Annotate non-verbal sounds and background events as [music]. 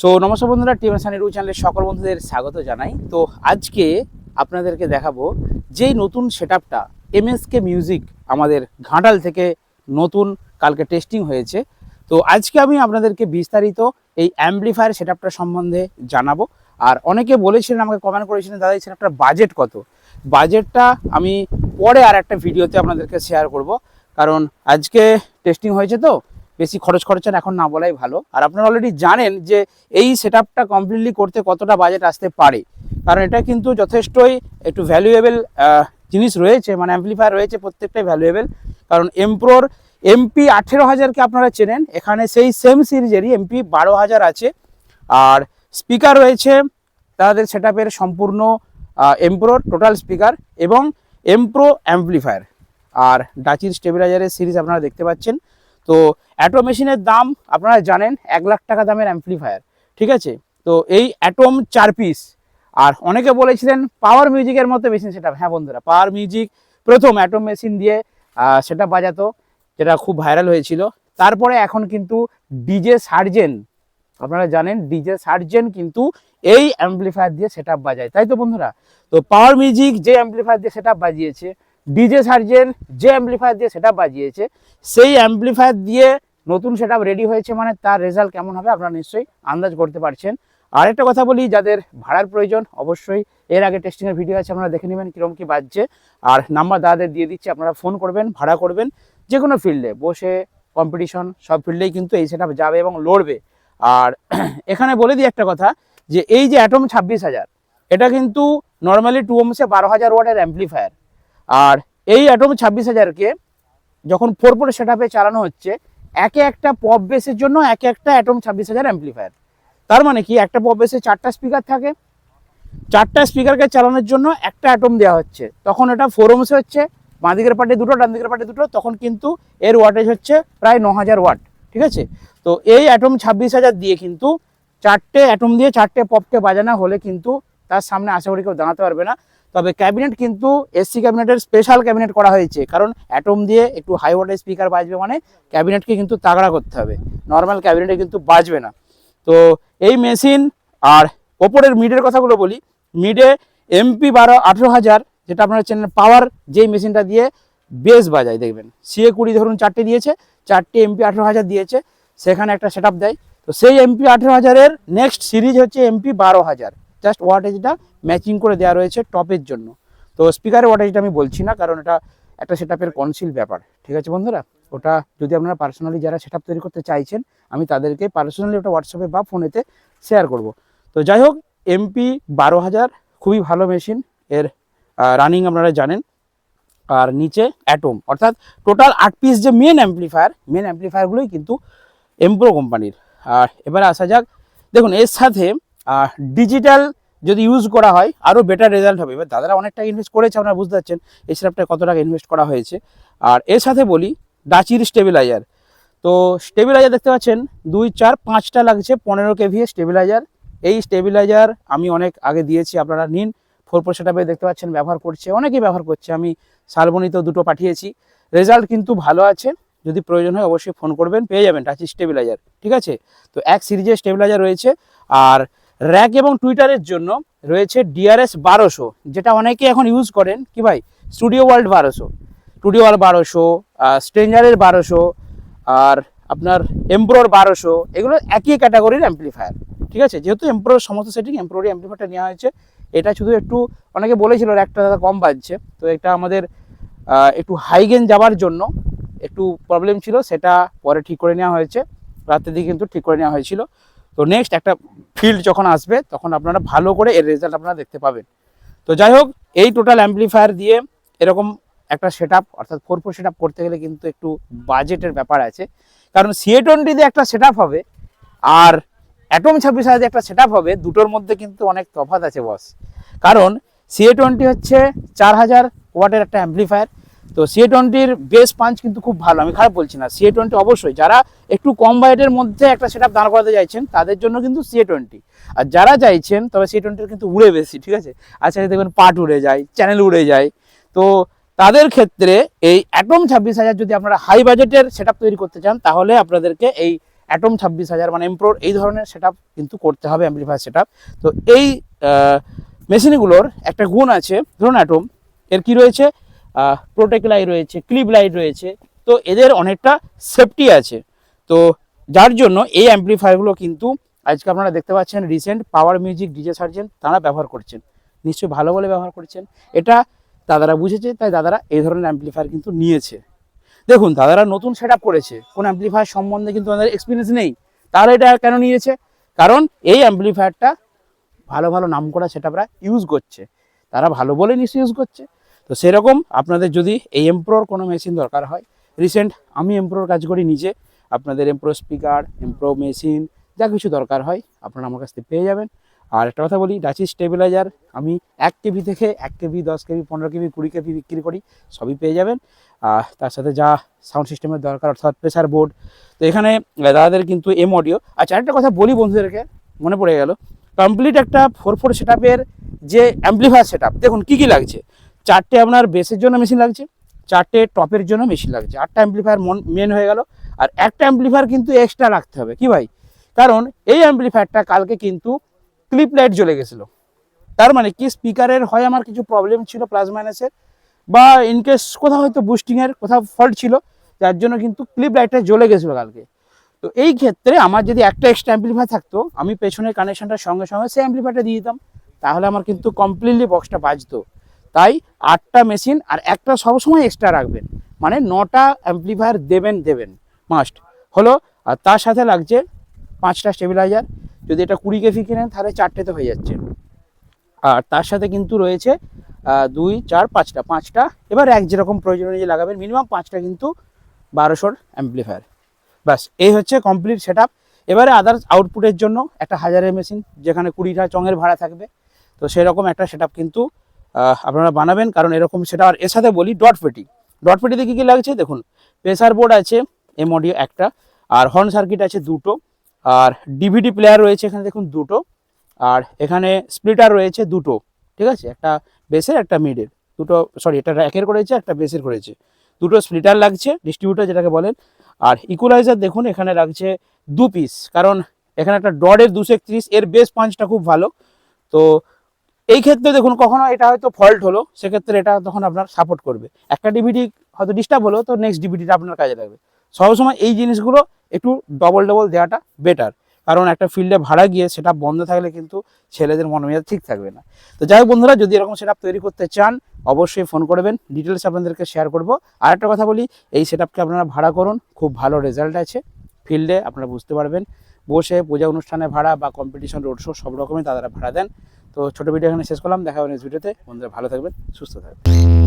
So নমস্কার বন্ধুরা team Sunny রু চ্যানেলের সকল বন্ধুদের স্বাগত জানাই। তো আজকে আপনাদেরকে দেখাবো যেই নতুন সেট আপটা এমএসকে মিউজিক আমাদের ঘাটাল থেকে নতুন কালকে টেস্টিং হয়েছে। তো আজকে আমি আপনাদেরকে বিস্তারিত এই অ্যাম্পলিফায়ার সেট আপটা সম্বন্ধে জানাব। আর অনেকে বলেছিলেন, আমাকে কমেন্ট করেছিলেন, দাদা, এই সেট আপটার বাজেট কত? বাজেটটা আমি পরে আর একটা ভিডিওতে আপনাদেরকে শেয়ার করব। কারণ আজকে টেস্টিং হয়েছে তো বেশি খরচ খরচা এখন না বলাই ভালো। আর আপনারা অলরেডি জানেন যে এই সেট আপটা কমপ্লিটলি করতে কতটা বাজেট আসতে পারে। কারণ এটা কিন্তু যথেষ্টই একটু ভ্যালুয়েবল জিনিস রয়েছে মানে অ্যাম্পলিফায়ার রয়েছে প্রত্যেকটাই ভ্যালুয়েবল কারণ এমপ্রোর এমপি আঠেরো হাজারকে আপনারা চেনেন, এখানে সেই সেম সিরিজেরই এমপি বারো হাজার আছে। আর স্পিকার রয়েছে, তাদের সেট সম্পূর্ণ এমপ্রোর টোটাল স্পিকার এবং এমপ্রো অ্যাম্পলিফায়ার আর ডাচির স্টেবিলাইজারের সিরিজ আপনারা দেখতে পাচ্ছেন। তো অ্যাটো মেশিনের দাম, আপনারা জানেন, এক লাখ টাকা দামের অ্যাম্পলিফায়ার ঠিক আছে? তো এই অ্যাটম চার পিস আর অনেকে বলেছিলেন পাওয়ার মিউজিকের মতো মেশিন সেটা হ্যাঁ বন্ধুরা পাওয়ার মিউজিক প্রথম অ্যাটম মেশিন দিয়ে সেটা বাজাতো, যেটা খুব ভাইরাল হয়েছিল। তারপরে এখন কিন্তু ডিজে সার্জেন আপনারা জানেন ডিজে সার্জেন কিন্তু এই অ্যাম্পলিফায়ার দিয়ে সেট বাজায়, তাই তো বন্ধুরা? তো পাওয়ার মিউজিক যে অ্যাম্পলিফায়ার দিয়ে সেট বাজিয়েছে ডিজে সার্জেন যে অ্যাম্পলিফায়ার দিয়ে সেটা বাজিয়েছে, সেই অ্যাম্পলিফায়ার দিয়ে নতুন সেট রেডি হয়েছে মানে তার রেজাল্ট কেমন হবে আপনারা নিশ্চয়ই আন্দাজ করতে পারছেন। আরেকটা কথা বলি, যাদের ভাড়ার প্রয়োজন অবশ্যই এর আগে টেস্টিংয়ের ভিডিও আছে, আপনারা দেখে নেবেন কীরকম কী বাজছে। আর নাম্বার দাদাদের দিয়ে দিচ্ছি, আপনারা ফোন করবেন, ভাড়া করবেন যে কোনো ফিল্ডে বসে কম্পিটিশন সব ফিল্ডেই কিন্তু এই সেট যাবে এবং লড়বে। আর [clears throat] এখানে বলে দিই একটা কথা, যে এই যে অ্যাটম ছাব্বিশ হাজার, এটা কিন্তু নর্মালি টু ওমসে বারো হাজার ওয়াটের অ্যাম্পলিফায়ার আর এই অ্যাটম ছাব্বিশ হাজারকে যখন ফোর ফোর সেট আপে চালানো হচ্ছে, একে একটা পপ বেসের জন্য একে একটা অ্যাটম ছাব্বিশ হাজার অ্যাম্পলিফায়ার তার মানে কি? একটা পপ বেসে চারটা স্পিকার থাকে। চারটা স্পিকারকে চালানোর জন্য একটা অ্যাটম দেওয়া হচ্ছে। তখন এটা ফোর ওমসে হচ্ছে বাঁ দিকের পাটে দুটো ডান দিকের পাটে দুটো, তখন কিন্তু এর ওয়াটেজ হচ্ছে প্রায় ন হাজার ওয়াট ঠিক আছে? তো এই অ্যাটম ছাব্বিশ হাজার দিয়ে কিন্তু চারটে অ্যাটম দিয়ে চারটে পপকে বাজানো হলে কিন্তু তার সামনে আশা করি কেউ দাঁড়াতে পারবে না। তবে ক্যাবিনেট কিন্তু এসসি ক্যাবিনেটের স্পেশাল ক্যাবিনেট করা হয়েছে। কারণ অ্যাটম দিয়ে একটু হাই ওয়াটের স্পিকার বাজবে মানে ক্যাবিনেটকে কিন্তু তাগড়া করতে হবে। নর্মাল ক্যাবিনেটে কিন্তু বাজবে না। তো এই মেশিন আর ওপরের মিডের কথাগুলো বলি। মিডে এমপি বারো আঠেরো হাজার, যেটা আপনারা চেনেন পাওয়ার যেই মেশিনটা দিয়ে বেস বাজায়, দেখবেন। সিএ কুড়ি ধরুন চারটে দিয়েছে, চারটে এমপি আঠেরো হাজার দিয়েছে, সেখানে একটা সেট দেয়। তো সেই এমপি আঠেরো হাজারের নেক্সট সিরিজ হচ্ছে এমপি বারো হাজার। জাস্ট ওয়াটেজটা ম্যাচিং করে দেওয়া রয়েছে টপের জন্য। তো স্পিকারের ওয়াটেজটা আমি বলছি না, কারণ এটা একটা সেট আপের কনসিল ব্যাপার। ঠিক আছে বন্ধুরা? ওটা যদি আপনারা পার্সোনালি যারা সেট তৈরি করতে চাইছেন, আমি তাদেরকে পার্সোনালি ওটা হোয়াটসঅ্যাপে বা ফোনেতে শেয়ার করব। তো যাই হোক এমপি বারো হাজার, খুবই ভালো মেশিন এর রানিং আপনারা জানেন। আর নিচে অ্যাটম অর্থাৎ টোটাল আট পিস যে মেন অ্যাম্পলিফায়ার মেন অ্যাম্পলিফায়ারগুলোই কিন্তু এমপ্রো কোম্পানির। আর এবারে আসা যাক। দেখুন, এর সাথে ডিজিটাল যদি ইউজ করা হয় আরও বেটার রেজাল্ট হবে। এবার দাদারা অনেক টাকা ইনভেস্ট করেছে, আপনারা বুঝতে পারছেন এই সেটআপটা কত টাকা ইনভেস্ট করা হয়েছে। আর এর সাথে বলি ডাচির স্টেবিলাইজার তো স্টেবিলাইজার দেখতে পাচ্ছেন, দুই, চার, পাঁচটা লাগছে, পনেরো কেভি স্টেবিলাইজার এই স্টেবিলাইজার আমি অনেক আগে দিয়েছি, আপনারা নিন। ফোর ফোর সেটাপে দেখতে পাচ্ছেন, ব্যবহার করছে, অনেকেই ব্যবহার করছে। আমি শালবনিত দুটো পাঠিয়েছি। রেজাল্ট কিন্তু ভালো আছে। যদি প্রয়োজন হয় অবশ্যই ফোন করবেন, পেয়ে যাবেন টাচ স্টেবিলাইজার ঠিক আছে? তো এক সিরিজের স্টেবিলাইজার রয়েছে। আর র্যাক এবং টুইটারের জন্য রয়েছে ডিআরএস বারোশো, যেটা অনেকে এখন ইউজ করেন। কি ভাই? স্টুডিও ওয়ার্ল্ড বারোশো। স্টুডিও ওয়ার্ল্ড বারোশো স্ট্রেঞ্জারের বারোশো, আর আপনার এমপ্রোর বারোশো, এগুলো একই ক্যাটাগরির অ্যাম্পলিফায়ার ঠিক আছে? যেহেতু এমপ্রোর সমস্ত সেটিং এমপ্রোরই অ্যাম্পলিফায়ারটা নেওয়া হয়েছে। এটা শুধু একটু অনেকে বলেছিল একটা দাদা কম বাজছে, তো এটা আমাদের একটু হাইগেন যাওয়ার জন্য একটু প্রবলেম ছিল, সেটা পরে ঠিক করে নেওয়া হয়েছে। রাতের দিকে কিন্তু ঠিক করে নেওয়া হয়েছিল। তো নেক্সট একটা ফিল্ড যখন আসবে, তখন আপনারা ভালো করে এর রেজাল্ট আপনারা দেখতে পাবেন। তো যাই হোক, এই টোটাল অ্যাম্পলিফায়ার দিয়ে এরকম একটা সেট অর্থাৎ ফোর ফোর সেট করতে গেলে কিন্তু একটু বাজেটের ব্যাপার আছে। কারণ সিএ টোয়েন্টিতে একটা সেট হবে, আর অ্যাটম ছাব্বিশ হাজার একটা সেট হবে, দুটোর মধ্যে কিন্তু অনেক তফাৎ আছে বস কারণ সিএ টোয়েন্টি হচ্ছে চার হাজার ওয়াটের একটা অ্যাম্পলিফায়ার তো সিএ টোয়েন্টির বেস পাঞ্চ কিন্তু খুব ভালো, আমি খারাপ বলছি না। সিএ টোয়েন্টি অবশ্যই, যারা একটু কম বাজেটের মধ্যে একটা সেট আপ দাঁড় করাতে চাইছেন, তাদের জন্য কিন্তু সিএ টোয়েন্টি আর যারা চাইছেন, তবে সিএ টোয়েন্টির কিন্তু উড়ে বেশি, ঠিক আছে? আচ্ছা দেখবেন পার্ট উড়ে যায় চ্যানেল উড়ে যায়। তো তাদের ক্ষেত্রে এই অ্যাটম ছাব্বিশ হাজার যদি আপনারা হাই বাজেটের সেট তৈরি করতে চান, তাহলে আপনাদেরকে এই অ্যাটম ছাব্বিশ হাজার মানে এমপ্রোর এই ধরনের সেট কিন্তু করতে হবে অ্যাম্পলিফায়ার সেট তো এই মেশিনগুলোর একটা গুণ আছে, ধরুন অ্যাটম এর কি রয়েছে? প্রোটেক্ট লাইট রয়েছে ক্লিপ লাইট রয়েছে, তো এদের অনেকটা সেফটি আছে। তো যার জন্য এই অ্যাম্পলিফায়ারগুলো কিন্তু আজকে আপনারা দেখতে পাচ্ছেন recent power music DJ surgeon তারা ব্যবহার করছেন। নিশ্চয়ই ভালো বলে ব্যবহার করছেন। এটা দাদারা বুঝেছে, তাই দাদারা এই ধরনের অ্যাম্পলিফায়ার কিন্তু নিয়েছে। দেখুন, দাদারা নতুন সেট করেছে। কোন অ্যাম্পলিফায়ার সম্বন্ধে কিন্তু তাদের এক্সপিরিয়েন্স নেই। তারা এটা কেন নিয়েছে? কারণ এই অ্যাম্পলিফায়ারটা ভালো ভালো নাম করা সেটআপরা ইউজ করছে। তারা ভালো বলে নিশ্চয়ই ইউজ করছে। তো সেরকম আপনাদের যদি এই এমপ্রোর কোনো মেশিন দরকার হয় রিসেন্ট আমি এমপ্রোর কাজ করি নিজে, আপনাদের এমপ্রো স্পিকার এমপ্রো মেশিন যা কিছু দরকার হয় আপনারা আমার কাছ থেকে পেয়ে যাবেন। আর একটা কথা বলি ডাচি স্টেবিলাইজার আমি এক কেবি থেকে এক কেবি, দশ কেবি, পনেরো কেবি, কুড়ি কেবি বিক্রি করি, সবই পেয়ে যাবেন। আর তার সাথে যা সাউন্ড সিস্টেমের দরকার, অর্থাৎ প্রেসার বোর্ড তো এখানে দাদাদের কিন্তু এম অডিও আচ্ছা একটা কথা বলি বন্ধুদেরকে, মনে পড়ে গেল। কমপ্লিট একটা ফোর ফোর সেট যে অ্যাম্পলিফায়ার সেট দেখুন কী কী লাগছে। চারটে আপনার বেসের জন্য মেশিন লাগছে, চারটে টপের জন্য মেশিন লাগছে। আটটা অ্যাম্পলিফায়ার মেন হয়ে গেল। আর একটা অ্যাম্পলিফায়ার কিন্তু এক্সট্রা রাখতে হবে। কি ভাই? কারণ এই অ্যাম্পলিফায়ারটা কালকে কিন্তু ক্লিপ লাইট জ্বলে গেছিল। তার মানে কি? স্পিকারের হয় আমার কিছু প্রবলেম ছিল প্লাস মাইনাসের বা ইনকেস কোথাও হয়তো বুস্টিংয়ের কোথাও ফল্ট ছিল, যার জন্য কিন্তু ক্লিপ লাইটটা জ্বলে গেছিল কালকে। তো এই ক্ষেত্রে আমার যদি একটা এক্সট্রা অ্যাম্পলিফায়ার থাকতো, আমি পেছনের কানেকশনটার সঙ্গে সঙ্গে সেই অ্যাম্পলিফায়ারটা দিয়ে দিতাম। তাহলে আমার কিন্তু কমপ্লিটলি বক্সটা বাজতো। তাই আটটা মেশিন আর একটা সবসময় এক্সট্রা রাখবেন। মানে নটা অ্যাম্পলিফায়ার দেবেন দেবেন। মাস্ট হলো, আর তার সাথে লাগছে পাঁচটা স্টেবিলাইজার যদি এটা কুড়ি কেজি কিনেন, তাহলে চারটেতে হয়ে যাচ্ছে। আর তার সাথে কিন্তু রয়েছে দুই, চার, পাঁচটা। পাঁচটা, এবার এক যেরকম প্রয়োজন অনুযায়ী লাগাবেন মিনিমাম পাঁচটা কিন্তু বারোশোর অ্যাম্পলিফায়ার ব্যাস, এই হচ্ছে কমপ্লিট সেট এবারে আদার্স আউটপুটের জন্য একটা হাজারের মেশিন যেখানে কুড়িটা চঙের ভাড়া থাকবে। তো সেরকম একটা সেট কিন্তু আপনারা বানাবেন, কারণ এরকম সেটা আর এর সাথে বলি ডট পেটি ডট পেটিতে কী কী লাগছে? দেখুন প্রেসার বোর্ড আছে এম অডিও একটা, আর হর্ন সার্কিট আছে দুটো, আর ডিভিডি প্লেয়ার রয়েছে এখানে, দেখুন দুটো, আর এখানে স্প্লিটার রয়েছে দুটো, ঠিক আছে? একটা বেসের একটা মিডের দুটো সরি এটা একের করেছে, একটা বেসের করেছে। দুটো স্প্লিটার লাগছে ডিস্ট্রিবিউটার যেটাকে বলেন, আর ইকুয়ালাইজার দেখুন, এখানে লাগছে দু পিস কারণ এখানে একটা ডডের দুশো একত্রিশ, এর বেস পাঞ্চটা খুব ভালো। তো এই ক্ষেত্রে দেখুন, কখনো এটা হয়তো ফল্ট হলো, সেক্ষেত্রে এটা তখন আপনার সাপোর্ট করবে। একটা ডিভিডি হয়তো ডিস্টার্ব হলো, তো নেক্সট ডিভিডিটা আপনার কাজে লাগবে। সবসময় এই জিনিসগুলো একটু ডবল ডবল দেওয়াটা বেটার কারণ একটা ফিল্ডে ভাড়া গিয়ে সেটা বন্ধ থাকলে কিন্তু ছেলেদের মনোমেজাজ ঠিক থাকবে না। তো যাই হোক বন্ধুরা, যদি এরকম সেট তৈরি করতে চান, অবশ্যই ফোন করবেন। ডিটেলস আপনাদেরকে শেয়ার করব। আর একটা কথা বলি, এই সেট আপনারা ভাড়া করুন, খুব ভালো রেজাল্ট আছে। ফিল্ডে আপনারা বুঝতে পারবেন। বসে পূজা অনুষ্ঠানে ভাড়া বা কম্পিটিশন রোড শো সব রকমই তারা ভাড়া দেন। তো ছোটো ভিডিও এখানে শেষ করলাম। দেখা হবে নেক্সট ভিডিওতে বন্ধুরা ভালো থাকবেন, সুস্থ থাকবেন।